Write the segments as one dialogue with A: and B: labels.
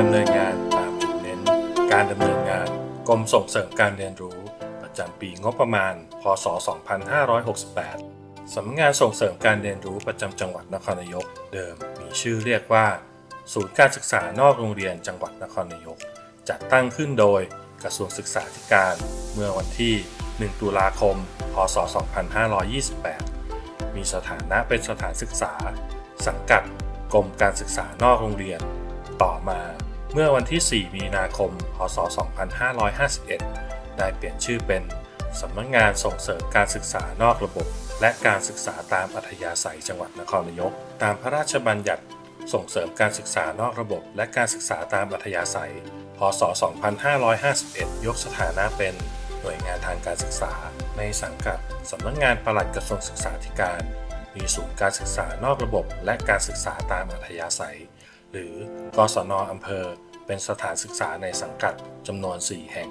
A: ดำเนินงานตามจุดเน้น การดำเนินงานกรมส่งเสริมการเรียนรู้ ประจำปีงบประมาณ พศ 2568 สำนักงานส่งเสริมการเรียนรู้ประจำจังหวัดนครนายก เดิมมีชื่อเรียกว่า ศูนย์การศึกษานอกโรงเรียนจังหวัดนครนายก จัดตั้งขึ้นโดยกระทรวงศึกษาธิการ เมื่อวันที่ 1 ตุลาคม พศ 2528 มีสถานะเป็นสถานศึกษา สังกัดกรมการศึกษานอกโรงเรียน ต่อมา เมื่อวันที่ 4 มีนาคม พศ 2551 ได้เปลี่ยนชื่อเป็นสำนักงานส่งเสริมการศึกษานอกระบบ และการศึกษาตามอัธยาศัยจังหวัดนครนายก ตามพระราชบัญญัติส่งเสริมการศึกษานอกระบบ และการศึกษาตามอัธยาศัย พศ 2551 ยกสถานะเป็นหน่วยงานทางการศึกษา ในสังกัดสำนักงานปลัดกระทรวงศึกษาธิการ มีศูนย์การศึกษานอกระบบ และการศึกษาตามอัธยาศัย หรือ กศนอำเภอ เป็นสถานศึกษาในสังกัดจำนวน 4 แห่ง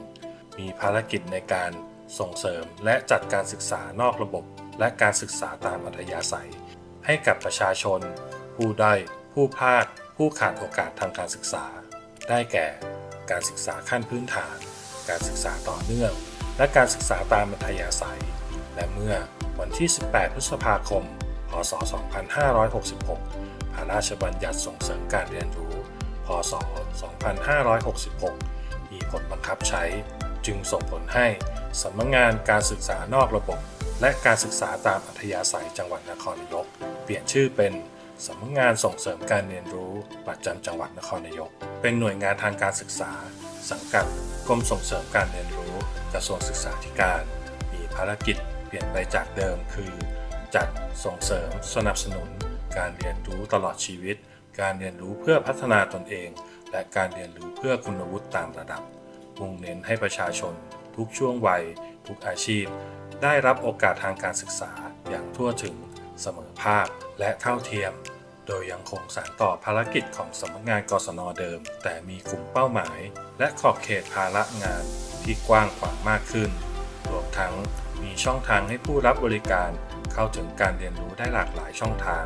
A: มีภารกิจในการส่งเสริมและจัดการศึกษานอกระบบ และการศึกษาตามอัธยาศัย ให้กับประชาชน ผู้ได้ผู้พลาด ผู้ขาดโอกาสทางการศึกษา ได้แก่ การศึกษาขั้นพื้นฐาน การศึกษาต่อเนื่อง และการศึกษาตามอัธยาศัย และเมื่อวันที่ 18 พฤษภาคม พศ 2566 พระราชบัญญัติส่งเสริมการเรียนรู้ พศ 2566 มีผลบังคับใช้จึงส่งผลให้สำนักงานการศึกษานอกระบบ และการศึกษาตามอัธยาศัยจังหวัดนครนายก เปลี่ยนชื่อเป็นสำนักงานส่งเสริมการเรียนรู้ประจำจังหวัดนครนายก เป็นหน่วยงานทางการศึกษา สังกัดกรมส่งเสริมการเรียนรู้กระทรวงศึกษาธิการ มีภารกิจเปลี่ยนไปจากเดิมคือ จัดส่งเสริมสนับสนุนการเรียนรู้ตลอดชีวิต การเรียนรู้เพื่อพัฒนาตนเอง และการเรียนรู้เพื่อคุณวุฒิต่ามระดับ มุ่งเน้นให้ประชาชน ทุกช่วงวัย ทุกอาชีพ ได้รับโอกาสทางการศึกษาอย่างทั่วถึง เสมอภาค และเท่าเทียม โดยยังคงสานต่อภารกิจของสำนักงานกศนเดิม แต่มีกลุ่มเป้าหมาย และขอบเขตภาระงานที่กว้างขวางมากขึ้น รวมทั้งมีช่องทางให้ผู้รับบริการ เข้าถึงการเรียนรู้ได้หลากหลายช่องทาง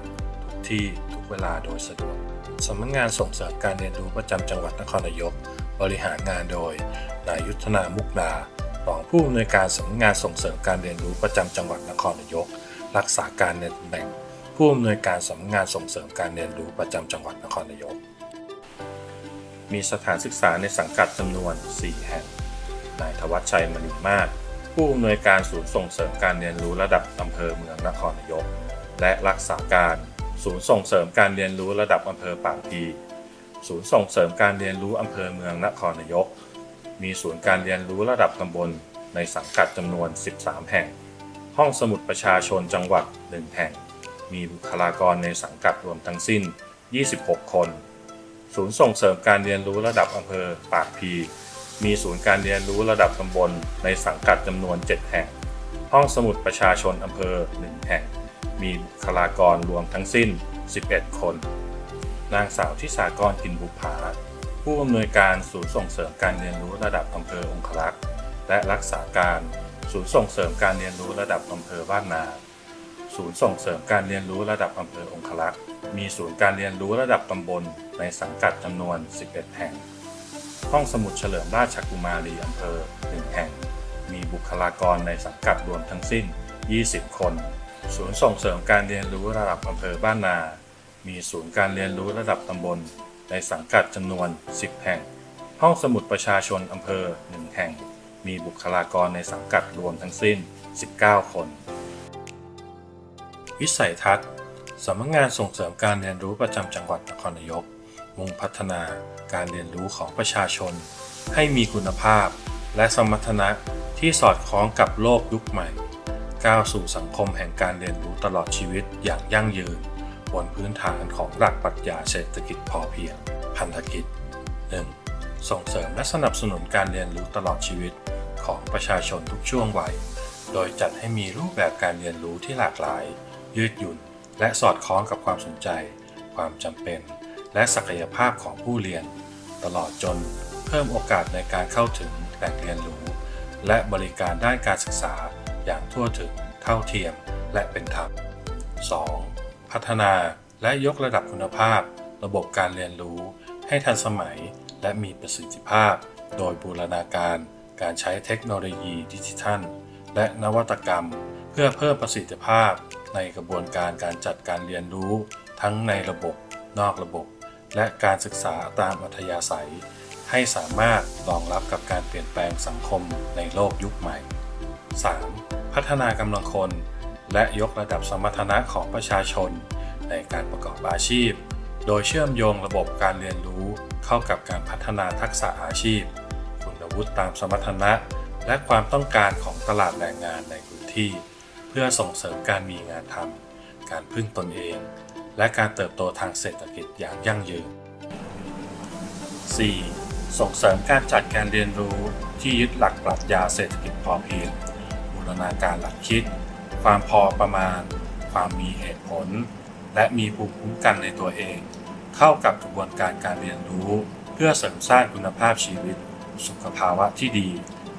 A: ทุกที่ทุกเวลาโดยสะดวกสำนักงานส่งเสริมการเรียนรู้ประจำจังหวัดนครนายก บริหารงานโดยนายยุทธนามุกดารองผู้อำนวยการสำนักงานส่งเสริมการเรียนรู้ประจำจังหวัดนครนายก รักษาการในตำแหน่ง ผู้อำนวยการสำนักงานส่งเสริมการเรียนรู้ประจำจังหวัดนครนายก มีสถานศึกษาในสังกัดจำนวน 4 แห่ง นายธวัชชัยมณีมาศผู้อำนวยการศูนย์ส่งเสริมการเรียนรู้ระดับอำเภอเมืองนครนายก และรักษาการ ศูนย์ส่งเสริมการเรียนรู้ระดับอำเภอปากพีศูนย์ส่งเสริมการเรียนรู้อำเภอเมืองนครนายก มีศูนย์การเรียนรู้ระดับตำบลในสังกัดจำนวน 13 แห่ง ห้องสมุดประชาชนจังหวัด 1 แห่ง มีบุคลากรในสังกัดรวมทั้งสิ้น 26 คน ศูนย์ส่งเสริมการเรียนรู้ระดับอำเภอปากพี มีศูนย์การเรียนรู้ระดับตำบลในสังกัดจำนวน 7 แห่ง ห้องสมุดประชาชนอำเภอ 1 แห่ง มีบุคลากรรวมทั้งสิ้น 11 คน นางสาวทิสากรกินบุภา ผู้อำนวยการศูนย์ส่งเสริมการเรียนรู้ระดับอำเภอองคลักษ์และรักษาการศูนย์ส่งเสริมการเรียนรู้ระดับอำเภอบ้านนา ศูนย์ส่งเสริมการเรียนรู้ระดับอำเภอองคลักษ์มีศูนย์การเรียนรู้ระดับตำบลในสังกัดจำนวน 11 แห่ง ห้องสมุดเฉลิมราชกุมารีอำเภอ 1 แห่ง มีบุคลากรในสังกัดรวมทั้งสิ้น 20 คน ศูนย์ส่งเสริมการเรียนรู้ระดับอำเภอบ้านนา มีศูนย์การเรียนรู้ระดับตำบล ในสังกัดจำนวน 10 แห่ง ห้องสมุดประชาชนอำเภอ 1 แห่ง มีบุคลากรในสังกัดรวมทั้งสิ้น 19 คน วิสัยทัศน์สำนักงานส่งเสริมการเรียนรู้ประจำจังหวัดนครนายก มุ่งพัฒนาการเรียนรู้ของประชาชน ให้มีคุณภาพ และสมรรถนะที่สอดคล้องกับโลกยุคใหม่ ก้าวสู่สังคมแห่งการเรียนรู้ตลอดชีวิตอย่างยั่งยืน บนพื้นฐานของหลักปรัชญาเศรษฐกิจพอเพียง พันธกิจ 1. ส่งเสริมและสนับสนุนการเรียนรู้ตลอดชีวิตของประชาชนทุกช่วงวัย โดยจัดให้มีรูปแบบการเรียนรู้ที่หลากหลาย ยืดหยุ่น และสอดคล้องกับความสนใจ ความจำเป็น และศักยภาพของผู้เรียน ตลอดจนเพิ่มโอกาสในการเข้าถึงแหล่งเรียนรู้ และบริการด้านการศึกษา อย่างทั่วถึง เท่าเทียม และเป็นธรรม 2. พัฒนาและยกระดับคุณภาพ ระบบการเรียนรู้ ให้ทันสมัยและมีประสิทธิภาพ โดยบูรณาการ การใช้เทคโนโลยีดิจิทัล และนวัตกรรม เพื่อเพิ่มประสิทธิภาพ ในกระบวนการการจัดการเรียนรู้ ทั้งในระบบ นอกระบบ และการศึกษาตามอัธยาศัย ให้สามารถรองรับกับการเปลี่ยนแปลงสังคมในโลกยุคใหม่ 3. พัฒนากำลังคน และยกระดับสมรรถนะของประชาชน ในการประกอบอาชีพ โดยเชื่อมโยงระบบการเรียนรู้เข้ากับการพัฒนาทักษะอาชีพ คุณวุฒิตามสมรรถนะ และความต้องการของตลาดแรงงานในพื้นที่ เพื่อส่งเสริมการมีงานทำการพึ่งตนเอง และการเติบโตทางเศรษฐกิจอย่างยั่งยืน 4. ส่งเสริมการจัดการเรียนรู้ที่ยึดหลักปรัชญาเศรษฐกิจพอเพียง รณาการหลักคิด ความพอประมาณ ความมีเหตุผล และมีภูมิคุ้มกันในตัวเอง เข้ากับกระบวนการการเรียนรู้ เพื่อเสริมสร้างคุณภาพชีวิต สุขภาวะที่ดี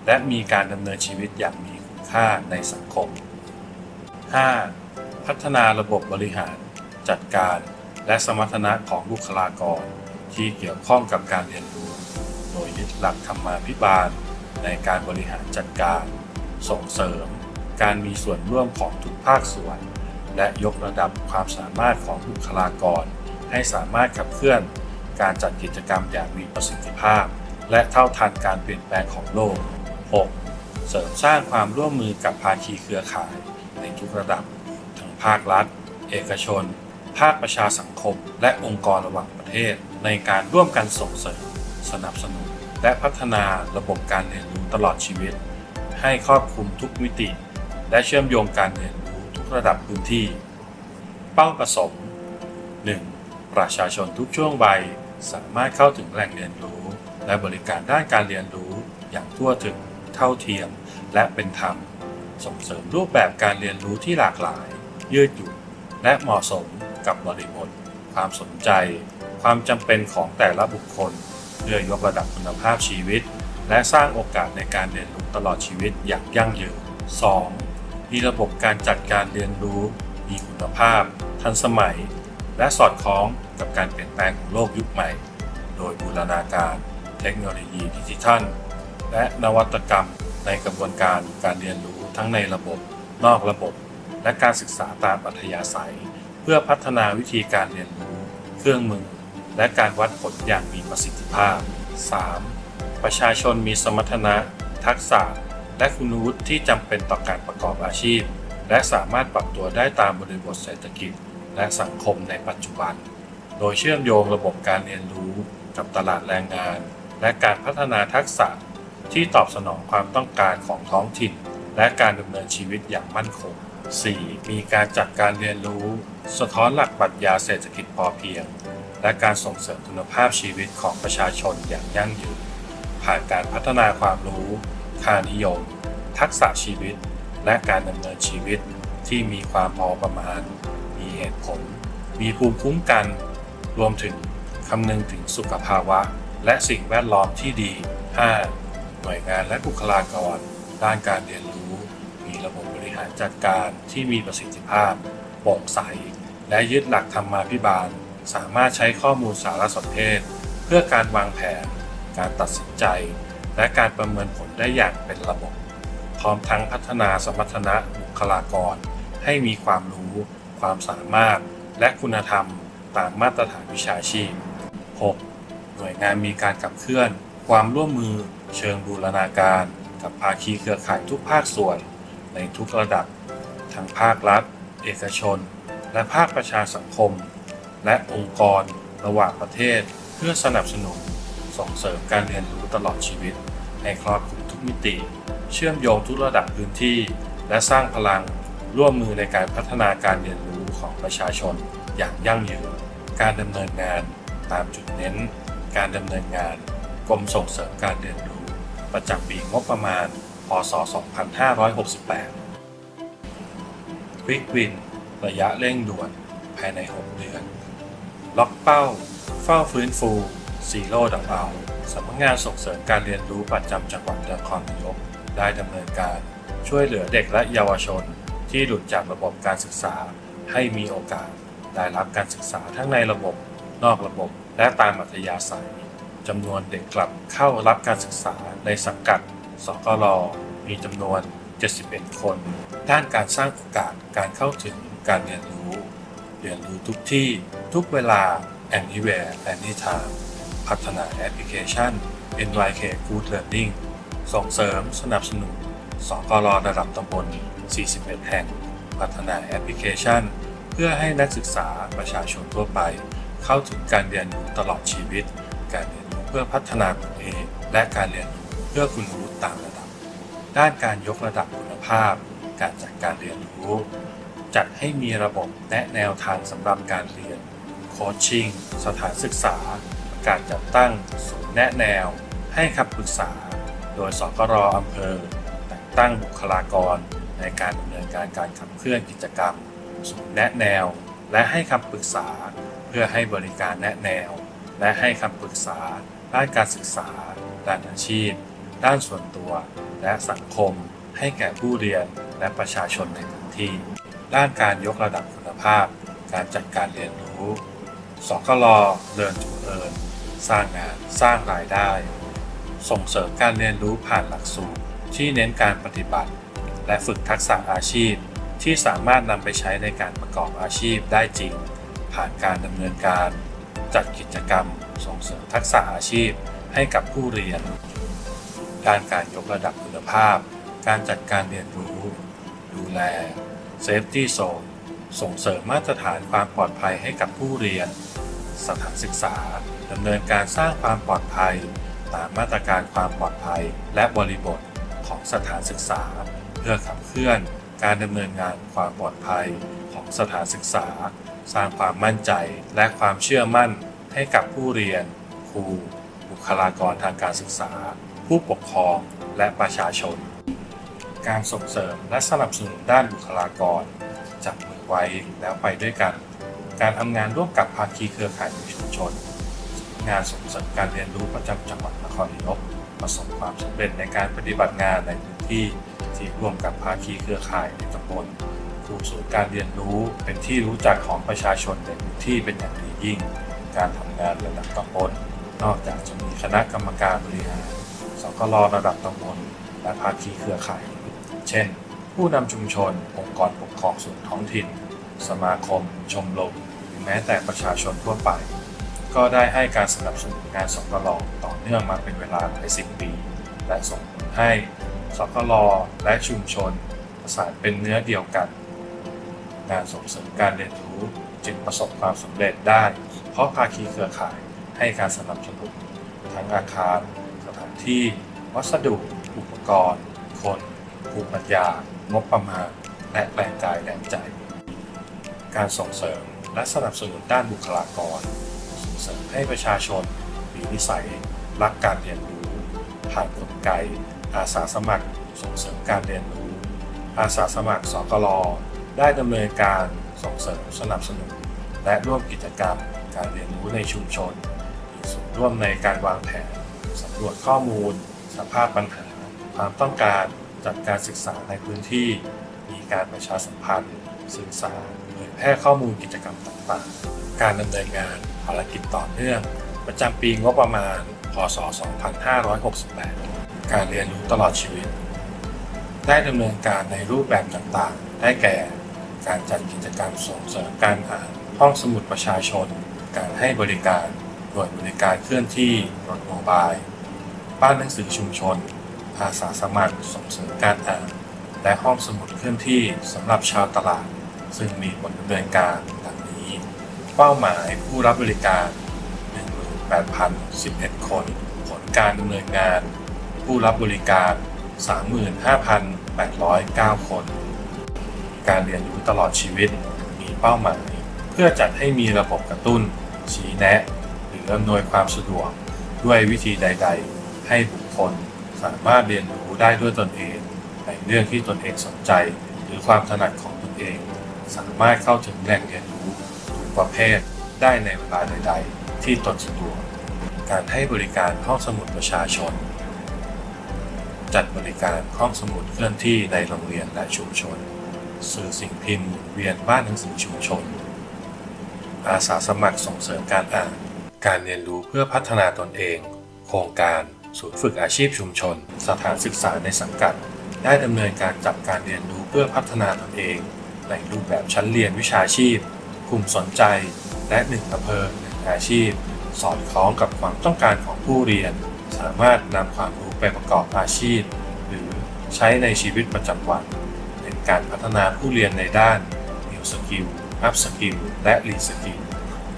A: และมีการดำเนินชีวิตอย่างมีคุณค่าในสังคม 5. พัฒนาระบบบริหาร จัดการ และสมรรถนะของบุคลากร ที่เกี่ยวข้องกับการเรียนรู้ โดยยึดหลักธรรมาภิบาลในการบริหารจัดการ ส่งเสริม การมีส่วนร่วมของทุกภาคส่วน และยกระดับความสามารถของบุคลากร ให้สามารถขับเคลื่อน การจัดกิจกรรมอย่างมีประสิทธิภาพ และเท่าทันการเปลี่ยนแปลงของโลก 6. เสริมสร้างความร่วมมือกับภาคีเครือข่าย ในทุกระดับ ทั้งภาครัฐ เอกชน ภาคประชาสังคม และองค์กรระหว่างประเทศ ในการร่วมกันส่งเสริม สนับสนุน และพัฒนาระบบการเรียนรู้ตลอดชีวิต ให้ครอบคลุมทุกมิติ และเชื่อมโยงการเรียนรู้ทุกระดับพื้นที่ เป้าประสงค์ 1. ประชาชนทุกช่วงวัยสามารถเข้าถึงแหล่งเรียนรู้ และบริการด้านการเรียนรู้อย่างทั่วถึง เท่าเทียม และเป็นธรรม ส่งเสริมรูปแบบการเรียนรู้ที่หลากหลาย ยืดหยุ่นและเหมาะสมกับบริบท ความสนใจ ความจำเป็นของแต่ละบุคคลเพื่อยกระดับคุณภาพชีวิต และสร้างโอกาสในการเรียนรู้ตลอดชีวิตอย่างยั่งยืน 2. มีระบบการจัดการเรียนรู้ มีคุณภาพ ทันสมัย และสอดคล้องกับการเปลี่ยนแปลงของโลกยุคใหม่ โดยบูรณาการ เทคโนโลยีดิจิทัล และนวัตกรรมในกระบวนการการเรียนรู้ทั้งในระบบ นอกระบบ และการศึกษาตามอัธยาศัย เพื่อพัฒนาวิธีการเรียนรู้ เครื่องมือ และการวัดผลอย่างมีประสิทธิภาพ 3. ประชาชนมีสมรรถนะ ทักษะ และคุณวุฒิที่จำเป็นต่อการประกอบอาชีพ และสามารถปรับตัวได้ตามบริบทเศรษฐกิจ และสังคมในปัจจุบัน โดยเชื่อมโยงระบบการเรียนรู้ กับตลาดแรงงาน และการพัฒนาทักษะที่ตอบสนองความต้องการของท้องถิ่น และการดำเนินชีวิตอย่างมั่นคง 4. มีการจัดการเรียนรู้ สะท้อนหลักปรัชญาเศรษฐกิจพอเพียง และการส่งเสริมคุณภาพชีวิตของประชาชนอย่างยั่งยืน ผ่านการพัฒนาความรู้ ค่านิยม ทักษะชีวิต และการดำเนินชีวิตที่มีความพอประมาณ มีเหตุผล มีภูมิคุ้มกัน รวมถึงคำนึงถึงสุขภาวะ และสิ่งแวดล้อมที่ดี 5. หน่วยงานและบุคลากร ด้านการเรียนรู้ มีระบบบริหารจัดการที่มีประสิทธิภาพโปร่งใส และยึดหลักธรรมาภิบาล สามารถใช้ข้อมูลสารสนเทศ เพื่อการวางแผน การตัดสินใจ และการประเมินผลได้อย่างเป็นระบบ พร้อมทั้งพัฒนาสมรรถนะบุคลากร ให้มีความรู้ ความสามารถ และคุณธรรมตามมาตรฐานวิชาชีพ 6. หน่วยงานมีการขับเคลื่อน ความร่วมมือ เชิงบูรณาการ กับภาคีเครือข่ายทุกภาคส่วน ในทุกระดับ ทั้งภาครัฐ เอกชน และภาคประชาสังคม และองค์กร ระหว่างประเทศ เพื่อสนับสนุน ส่งเสริมการเรียนรู้ตลอดชีวิต ให้ครอบคลุมทุกมิติ เชื่อมโยงทุกระดับพื้นที่ และสร้างพลังร่วมมือในการพัฒนาการเรียนรู้ของประชาชนอย่างยั่งยืน การดำเนินงานตามจุดเน้น การดำเนินงานกรมส่งเสริมการเรียนรู้ ประจำปีงบประมาณ พศ 2568 Quick Win ระยะเร่งด่วน ภายใน 6 เดือน ล็อกเป้า เฝ้าฟื้นฟู ซีโร่ดับเอาสำนักงานส่งเสริมการเรียนรู้ประจำจังหวัดนครนายกได้ดำเนินการช่วยเหลือเด็กและเยาวชน ที่หลุดจากระบบการศึกษา ให้มีโอกาสได้รับการศึกษาทั้งในระบบ นอกระบบ และตามอัธยาศัยจำนวนเด็กกลับเข้ารับการศึกษาในสังกัด สกลมีจำนวน 71 คน ด้านการสร้างโอกาสการเข้าถึงการเรียนรู้ เรียนรู้ทุกที่ทุกเวลา anywhere anytime พัฒนาแอปพลิเคชัน NYK Good Learning ส่งเสริมสนับสนุนสกลระดับตำบล 41 แห่ง พัฒนาแอปพลิเคชัน เพื่อให้นักศึกษาประชาชนทั่วไป เข้าถึงการเรียนรู้ตลอดชีวิต การเรียนรู้เพื่อพัฒนาตนเอง และการเรียนรู้เพื่อคุณรู้ตามระดับ ด้านการยกระดับคุณภาพ การจัดการเรียนรู้ จัดให้มีระบบและแนวทางสำหรับการเรียน โคชชิ่ง สถานศึกษา การจัดตั้งศูนย์แนะแนว ให้คำปรึกษา โดยสกรอำเภอ แต่งตั้งบุคลากร ในการดำเนินการการขับเคลื่อนกิจกรรม ศูนย์แนะแนว และให้คำปรึกษา เพื่อให้บริการแนะแนว และให้คำปรึกษาด้านการศึกษา ด้านอาชีพ ด้านส่วนตัว และสังคม ให้แก่ผู้เรียนและประชาชนในพื้นที่ ด้านการยกระดับคุณภาพ การจัดการเรียนรู้สกลเดินจูเอิน สร้างงานสร้างรายได้ ส่งเสริมการเรียนรู้ผ่านหลักสูตร ที่เน้นการปฏิบัติ และฝึกทักษะอาชีพ ที่สามารถนำไปใช้ในการประกอบอาชีพได้จริง ผ่านการดำเนินการ จัดกิจกรรม ส่งเสริมทักษะอาชีพให้กับผู้เรียน ด้านการยกระดับคุณภาพ การจัดการเรียนรู้ ดูแล Safety Zone ส่งเสริมมาตรฐานความปลอดภัยให้กับผู้เรียน สถานศึกษาดำเนินการสร้างความปลอดภัย ตามมาตรการความปลอดภัย และบริบทของสถานศึกษา เพื่อขับเคลื่อนการดำเนินงานความปลอดภัยของสถานศึกษา สร้างความมั่นใจและความเชื่อมั่นให้กับผู้เรียน ครู บุคลากรทางการศึกษา ผู้ปกครองและประชาชน การส่งเสริมและสนับสนุนด้านบุคลากรจับมือไว้แล้วไปด้วยกัน การทำงานร่วมกับภาคีเครือข่ายในชุมชน งานส่งเสริมการเรียนรู้ประจำจังหวัดนครนายกประสบความสำเร็จในการปฏิบัติงานในพื้นที่ที่ร่วมกับภาคีเครือข่ายในตำบลครูศูนย์การเรียนรู้เป็นที่รู้จักของประชาชนในพื้นที่เป็นอย่างดียิ่ง การทำงานระดับตำบลนอกจากจะมีคณะกรรมการบริหารสกลระดับตำบลและภาคีเครือข่าย เช่น ผู้นำชุมชน องค์กรปกครองส่วนท้องถิ่น สมาคม ชมรม แม้แต่ประชาชนทั่วไป ก็ได้ให้การสนับสนุนงานสกลต่อเนื่องมาเป็นเวลาหลายสิบปี และส่งผลให้สกลและชุมชนประสานเป็นเนื้อเดียวกันงานส่งเสริมการเรียนรู้จึงประสบความสำเร็จได้ เพราะภาคีเครือข่ายให้การสนับสนุนทั้งอาคาร สถานที่ วัสดุ อุปกรณ์ คนภูมิปัญญา งบประมาณ และแรงกายแรงใจ การส่งเสริม และสนับสนุนด้านบุคลากร ส่งเสริมให้ประชาชนมีนิสัย รักการเรียนรู้ ผ่านกลไก อาสาสมัคร ส่งเสริมการเรียนรู้ อาสาสมัครสกลได้ดำเนินการส่งเสริมสนับสนุน และร่วมกิจกรรมการเรียนรู้ในชุมชนมีส่วนร่วมในการวางแผนสำรวจข้อมูล สภาพปัญหา ความต้องการจัดการศึกษาในพื้นที่ มีการประชาสัมพันธ์ สื่อสาร แพร่ข้อมูลกิจกรรมต่างๆ การดำเนินงานภารกิจต่อเนื่อง ประจำปีงบประมาณ พศ 2568 การเรียนรู้ตลอดชีวิต ได้ดำเนินการในรูปแบบต่างๆ ได้แก่ การจัดกิจกรรมส่งเสริมการอ่านห้องสมุดประชาชน การให้บริการหน่วยบริการเคลื่อนที่รถโมบาย บ้านหนังสือชุมชน อาสาสมัครส่งเสริมการอ่าน และห้องสมุดเคลื่อนที่สำหรับชาวตลาด ซึ่งมีผลดำเนินการดังนี้ เป้าหมายผู้รับบริการ 18,011 คน ผลการดำเนินงาน ผู้รับบริการ 35,809 คน การเรียนรู้ตลอดชีวิต มีเป้าหมาย เพื่อจัดให้มีระบบกระตุ้น ชี้แนะ หรืออำนวยความสะดวก ด้วยวิธีใด ๆ ให้บุคคลสามารถเรียนรู้ได้ด้วยตนเอง ในเรื่องที่ตนเองสนใจ หรือความถนัดของตนเอง สามารถเข้าถึงแหล่งเรียนรู้ทุกประเภทได้ในเวลาใดๆ ที่ตนสะดวก การให้บริการห้องสมุดประชาชน จัดบริการห้องสมุดเคลื่อนที่ในโรงเรียนและชุมชน สื่อสิ่งพิมพ์เวียนบ้านหนังสือชุมชน อาสาสมัครส่งเสริมการอ่าน การเรียนรู้เพื่อพัฒนาตนเอง โครงการศูนย์ฝึกอาชีพชุมชน สถานศึกษาในสังกัด ได้ดำเนินการจัดการเรียนรู้เพื่อพัฒนาตนเอง ในรูปแบบชั้นเรียนวิชาชีพ กลุ่มสนใจ และหนึ่งอำเภอหนึ่งอาชีพ สอดคล้องกับความต้องการของผู้เรียน สามารถนำความรู้ไปประกอบอาชีพ หรือใช้ในชีวิตประจำวัน เป็นการพัฒนาผู้เรียนในด้าน New Skill Up Skill และ Re Skill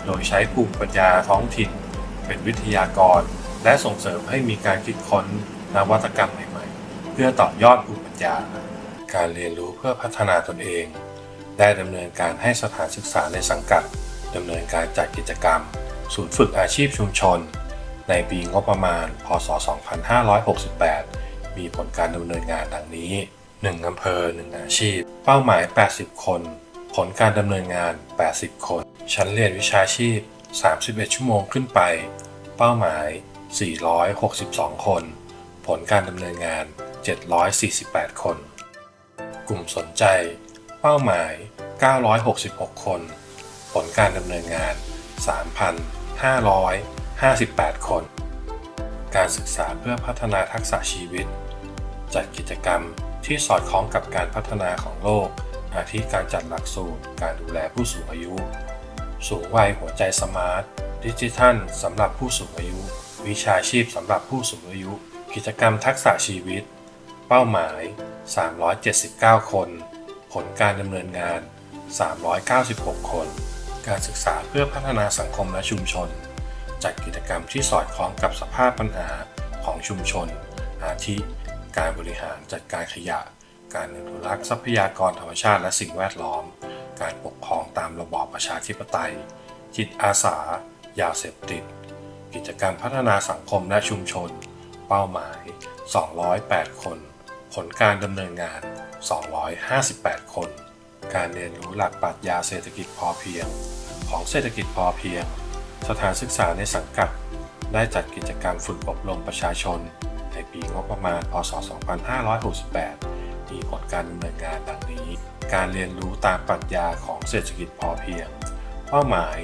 A: โดยใช้ภูมิปัญญาท้องถิ่น เป็นวิทยากร และส่งเสริมให้มีการคิดค้นนวัตกรรมใหม่ๆ เพื่อต่อยอดภูมิปัญญา การเรียนรู้เพื่อพัฒนาตนเอง ได้ดำเนินการให้สถานศึกษาในสังกัดดำเนินการจัดกิจกรรม ศูนย์ฝึกอาชีพชุมชน ในปีงบประมาณ พศ 2568 มีผลการดำเนินงานดังนี้ 1อำเภอ 1 อาชีพ เป้าหมาย 80 คน ผลการดำเนินงาน 80 คน ชั้นเรียนวิชาชีพ 31 ชั่วโมงขึ้นไป เป้าหมาย 462 คน ผลการดำเนินงาน 748 คน กลุ่มสนใจ เป้าหมาย 966 คน ผลการดำเนินงาน 3,558 คน การศึกษาเพื่อพัฒนาทักษะชีวิต จัดกิจกรรมที่สอดคล้องกับการพัฒนาของโลก อาทิการจัดหลักสูตร การดูแลผู้สูงอายุ สูงวัยหัวใจสมาร์ท ดิจิทัลสำหรับผู้สูงอายุ วิชาชีพสำหรับผู้สูงอายุ กิจกรรมทักษะชีวิต เป้าหมาย 379 คน ลการดำเนินงาน 396 คน การศึกษาเพื่อพัฒนาสังคมและชุมชน จัดกิจกรรมที่สอดคล้องกับสภาพปัญหาของชุมชน อาทิ การบริหารจัดการขยะ การอนุรักษ์ทรัพยากรธรรมชาติและสิ่งแวดล้อม การปกครองตามระบอบประชาธิปไตย จิตอาสา ยาเสพติด กิจกรรมพัฒนาสังคมและชุมชน เป้าหมาย 208 คน ผลการดำเนินงาน 258 คน การเรียนรู้หลักปรัชญาเศรษฐกิจพอเพียง ของเศรษฐกิจพอเพียง สถานศึกษาในสังกัด ได้จัดกิจกรรมฝึกอบรมประชาชน ในปีงบประมาณ พศ 2568 มีผลการดำเนินงานดังนี้ การเรียนรู้ตามปรัชญาของเศรษฐกิจพอเพียง เป้าหมาย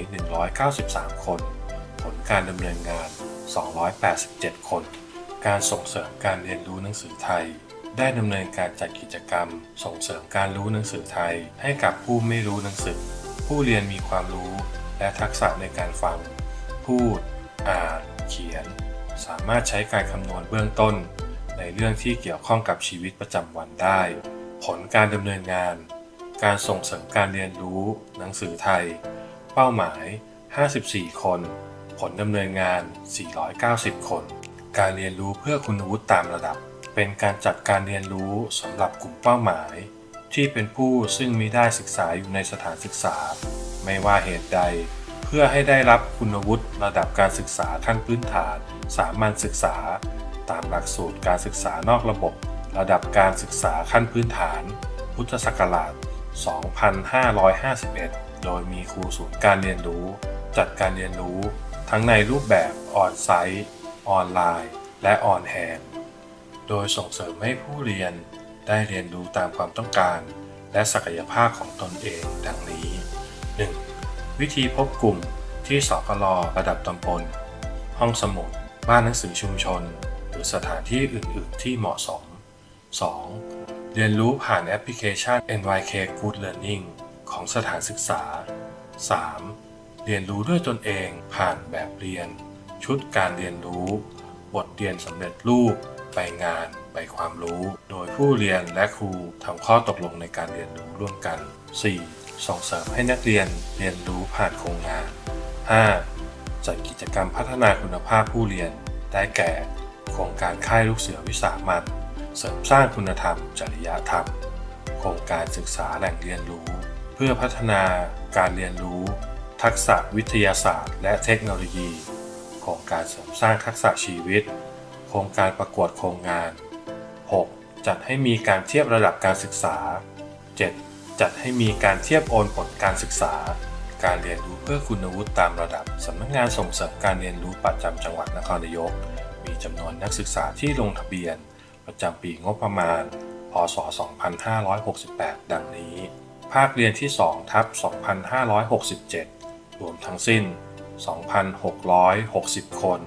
A: 193 คน ผลการดำเนินงาน 287 คน การส่งเสริมการเรียนรู้หนังสือไทย ได้ดำเนินการจัดกิจกรรม ส่งเสริมการรู้หนังสือไทย ให้กับผู้ไม่รู้หนังสือ ผู้เรียนมีความรู้ และทักษะในการฟัง พูด อ่าน เขียน สามารถใช้การคำนวณเบื้องต้น ในเรื่องที่เกี่ยวข้องกับชีวิตประจำวันได้ ผลการดำเนินงาน การส่งเสริมการเรียนรู้ หนังสือไทย เป้าหมาย 54 คน ผลดำเนินงาน 490 คน การเรียนรู้เพื่อคุณวุฒิตามระดับ เป็นการจัดการเรียนรู้สำหรับกลุ่มเป้าหมาย ที่เป็นผู้ซึ่งมิได้ศึกษาอยู่ในสถานศึกษา ไม่ว่าเหตุใด เพื่อให้ได้รับคุณวุฒิระดับการศึกษาขั้นพื้นฐาน สามัญศึกษา ตามหลักสูตรการศึกษานอกระบบ ระดับการศึกษาขั้นพื้นฐาน พุทธศักราช 2551 โดยมีครูศูนย์การเรียนรู้ จัดการเรียนรู้ ทั้งในรูปแบบออนไซต์ ออนไลน์ และออนแฮนด์ โดยส่งเสริมให้ผู้เรียนได้เรียนรู้ตามความต้องการ และศักยภาพของตนเอง ดังนี้ 1. วิธีพบกลุ่มที่สกลระดับตำบล ห้องสมุด บ้านหนังสือชุมชน หรือสถานที่อื่น ๆ ที่เหมาะสม 2. เรียนรู้ผ่านแอปพลิเคชัน NYK Good Learning ของสถานศึกษา 3. เรียนรู้ด้วยตนเองผ่านแบบเรียน ชุดการเรียนรู้ บทเรียนสำเร็จรูป ไปงานไปความรู้ โดยผู้เรียนและครูทำข้อตกลงในการเรียนรู้ร่วมกัน 4. ส่งเสริมให้นักเรียนเรียนรู้ผ่านโครงงาน 5. จัดกิจกรรมพัฒนาคุณภาพผู้เรียน ได้แก่ โครงการค่ายลูกเสือวิสามันเสริมสร้างคุณธรรม จริยธรรม โครงการศึกษาแหล่งเรียนรู้ เพื่อพัฒนาการเรียนรู้ ทักษะวิทยาศาสตร์ และเทคโนโลยี โครงการเสริมสร้างทักษะชีวิต ครงการประกวดโครงงาน 6. จัดให้มีการเทียบระดับการศึกษา 7. จัดให้มีการเทียบโอนผลการศึกษา การเรียนรู้เพื่อคุณวุฒิตามระดับสำนักงานส่งเสริมการเรียนรู้ประจำจังหวัดนครนายก มีจำนวนนักศึกษาที่ลงทะเบียน ประจำปีงบประมาณ พศ 2568 ดังนี้ ภาคเรียนที่2ทับ2567 รวมทั้งสิ้น 2,660 คน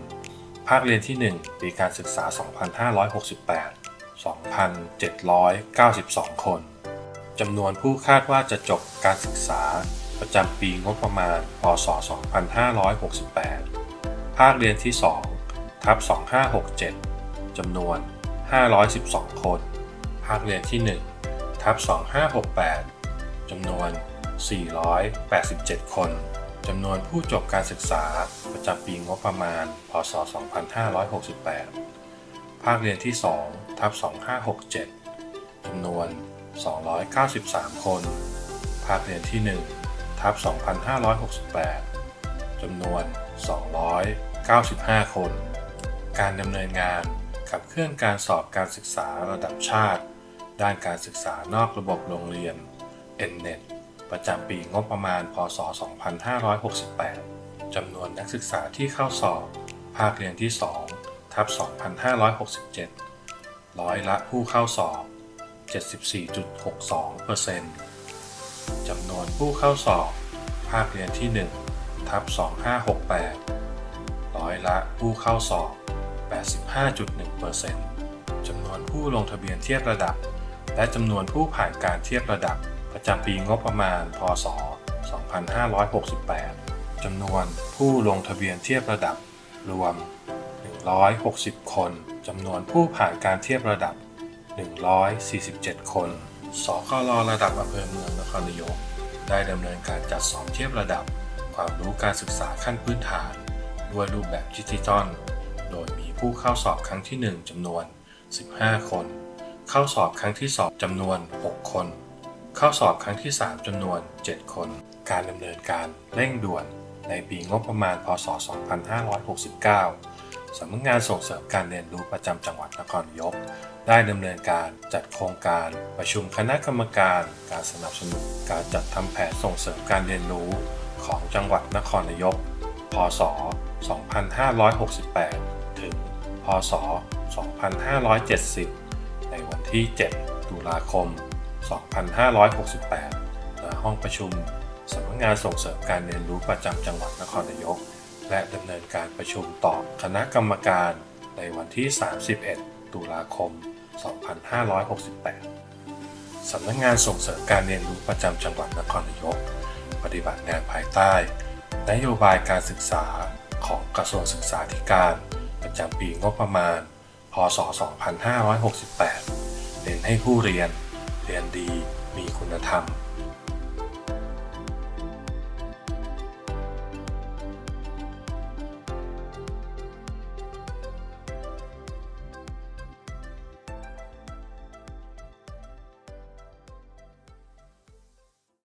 A: ภาคเรียนที่ 1 ปีการศึกษา 2568 2,792 คน จำนวนผู้คาดว่าจะจบการศึกษา ประจำปีงบประมาณ พศ 2568 ภาคเรียนที่ 2 ทับ 2567 จำนวน 512 คน ภาคเรียนที่ 1 ทับ 2568 จำนวน 487 คน จำนวนผู้จบการศึกษาประจำปีงบประมาณ พศ 2568 ภาคเรียนที่ 2 ทับ 2567 จำนวน 293 คน ภาคเรียนที่ 1 ทับ 2568 จำนวน 295 คน การดำเนินงานขับเคลื่อนการสอบการศึกษาระดับชาติ ด้านการศึกษานอกระบบโรงเรียน NNET ประจำปีงบประมาณ พศ 2568 จำนวนนักศึกษาที่เข้าสอบ ภาคเรียนที่ 2 ทับ 2567 ร้อยละผู้เข้าสอบ 74.62%จำนวนผู้เข้าสอบ ภาคเรียนที่ 1 ทับ 2568 ร้อยละผู้เข้าสอบ 85.1%จำนวนผู้ลงทะเบียนเทียบระดับ และจำนวนผู้ผ่านการเทียบระดับ ประจำปีงบประมาณ พศ 2568 จำนวนผู้ลงทะเบียนเทียบระดับรวม 160 คน จำนวนผู้ผ่านการเทียบระดับ 147 คน สคลระดับอำเภอเมืองนครนายก ได้ดำเนินการจัดสอบเทียบระดับ ความรู้การศึกษาขั้นพื้นฐาน ด้วยรูปแบบดิจิตอลโดยมีผู้เข้าสอบครั้งที่ 1จำนวน 15 คน เข้าสอบครั้งที่ 2จำนวน 6 คน เข้าสอบครั้งที่ 3จำนวน 7 คน การดำเนินการเร่งด่วนในปีงบประมาณ พศ 2569 สำนักงานส่งเสริมการเรียนรู้ประจำจังหวัดนครนายก ได้ดำเนินการจัดโครงการประชุมคณะกรรมการ การสนับสนุนการจัดทำแผนส่งเสริมการเรียนรู้ของจังหวัดนครนายก พศ 2568 ถึง พศ 2570 ในวันที่ 7 ตุลาคม 2568 ณ ห้องประชุมสำนักงานส่งเสริมการเรียนรู้ประจำจังหวัดนครนายก และดำเนินการประชุมต่อคณะกรรมการในวันที่ 31 ตุลาคม 2568 สำนักงานส่งเสริมการเรียนรู้ประจำจังหวัดนครนายก ปฏิบัติงานภายใต้ นโยบายการศึกษาของกระทรวงศึกษาธิการ ประจำปีงบประมาณ พศ 2568 เน้นให้ผู้เรียน เรียนดี มีคุณธรรม